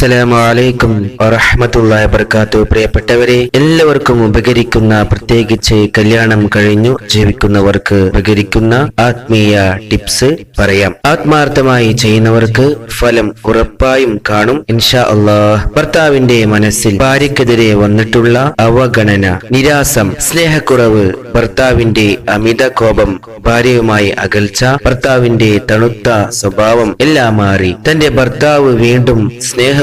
അസ്സലാമു അലൈക്കും വറഹ്മത്തുള്ളാഹി വബർക്കാത്തു പ്രിയപ്പെട്ടവരെ എല്ലാവർക്കും ഉപകരിക്കുന്ന പ്രത്യേകിച്ച് കല്യാണം കഴിഞ്ഞു ജീവിക്കുന്നവർക്ക് ഉപകരിക്കുന്ന ആത്മീയ ടിപ്സ് പറയാം. ആത്മാർത്ഥമായി ചെയ്യുന്നവർക്ക് ഫലം ഉറപ്പായും കാണും. ഇൻഷാ അള്ളാഹ് ഭർത്താവിന്റെ മനസ്സിൽ ഭാര്യക്കെതിരെ വന്നിട്ടുള്ള അവഗണന നിരാസം സ്നേഹക്കുറവ് ഭർത്താവിന്റെ അമിത കോപം ഭാര്യയുമായി അകൽച്ച ഭർത്താവിന്റെ തണുത്ത സ്വഭാവം എല്ലാം മാറി. തന്റെ ഭർത്താവ് വീണ്ടും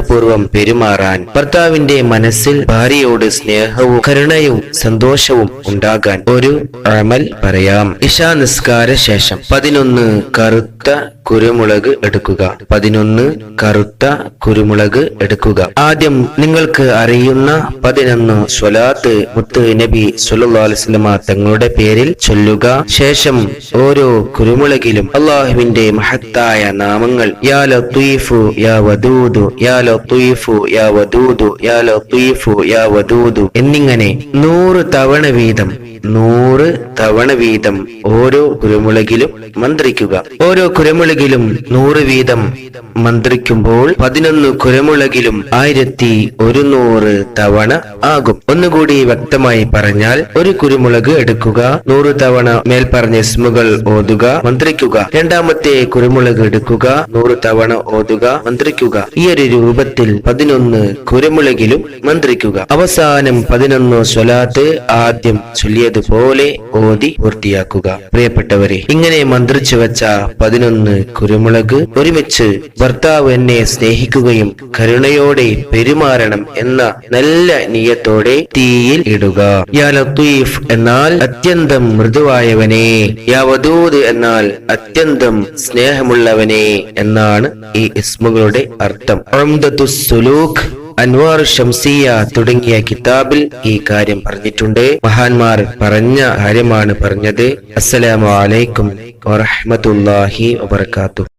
സ്നേഹപൂർവം പെരുമാറാൻ ഭർത്താവിന്റെ മനസ്സിൽ ഭാര്യയോട് സ്നേഹവും കരുണയും സന്തോഷവും ഉണ്ടാകാൻ ഒരു അമൽ പറയാം. ഇഷാ നിസ്കാര ശേഷം പതിനൊന്ന് കറുത്ത കുരുമുളക് എടുക്കുക. പതിനൊന്ന് കറുത്ത കുരുമുളക് എടുക്കുക. ആദ്യം നിങ്ങൾക്ക് അറിയുന്ന പതിനൊന്ന് സ്വലാത്ത് മുത്ത് നബി അലൈഹി തങ്ങളുടെ പേരിൽ ചൊല്ലുക. ശേഷം ഓരോ കുരുമുളകിലും അള്ളാഹുവിന്റെ മഹത്തായ നാമങ്ങൾ യാ ലത്തീഫു യാ വദൂദു യാ ലത്തീഫു യാ വദൂദു യാ ലത്തീഫു യാ വദൂദു എന്നിങ്ങനെ നൂറ് തവണ വീതം നൂറ് തവണ വീതം ഓരോ കുരുമുളകിലും മന്ത്രിക്കുക. ഓരോ കുരുമുളകിലും നൂറ് വീതം മന്ത്രിക്കുമ്പോൾ പതിനൊന്ന് കുരുമുളകിലും ആയിരത്തി ഒരുന്നൂറ് തവണ ആകും. ഒന്നുകൂടി വ്യക്തമായി പറഞ്ഞാൽ ഒരു കുരുമുളക് എടുക്കുക നൂറ് തവണ മേൽപ്പറഞ്ഞ സ്മുകൾ ഓതുക മന്ത്രിക്കുക. രണ്ടാമത്തെ കുരുമുളക് എടുക്കുക നൂറ് തവണ ഓതുക മന്ത്രിക്കുക. ഈ ഒരു രൂപത്തിൽ പതിനൊന്ന് കുരുമുളകിലും മന്ത്രിക്കുക. അവസാനം പതിനൊന്ന് സ്വലാത്ത് ആദ്യം ചൊല്ലിയതുപോലെ ഓതി പൂർത്തിയാക്കുക. പ്രിയപ്പെട്ടവരെ ഇങ്ങനെ മന്ത്രിച്ചു വെച്ച പതിനൊന്ന് കുരുമുളക് ഒരുമിച്ച് ഭർത്താവ് എന്നെ സ്നേഹിക്കുകയും കരുണയോടെ പെരുമാറണം എന്ന നല്ല നീയത്തോടെ തീയിൽ ഇടുക. യാ ലത്തീഫ് എന്നാൽ അത്യന്തം മൃദുവായവനെ. യാ വദൂദ് എന്നാൽ അത്യന്തം സ്നേഹമുള്ളവനെ എന്നാണ് ഈ ഇസ്മുകളുടെ അർത്ഥം. അൻവാർ ഷംസിയ തുടങ്ങിയ കിതാബിൽ ഈ കാര്യം പറഞ്ഞിട്ടുണ്ട്. മഹാന്മാർ പറഞ്ഞ കാര്യമാണ് പറഞ്ഞത്. അസ്സലാമലൈക്കും അലൈക്കും വറഹ്മത്തുള്ളാഹി വബർക്കാത്തു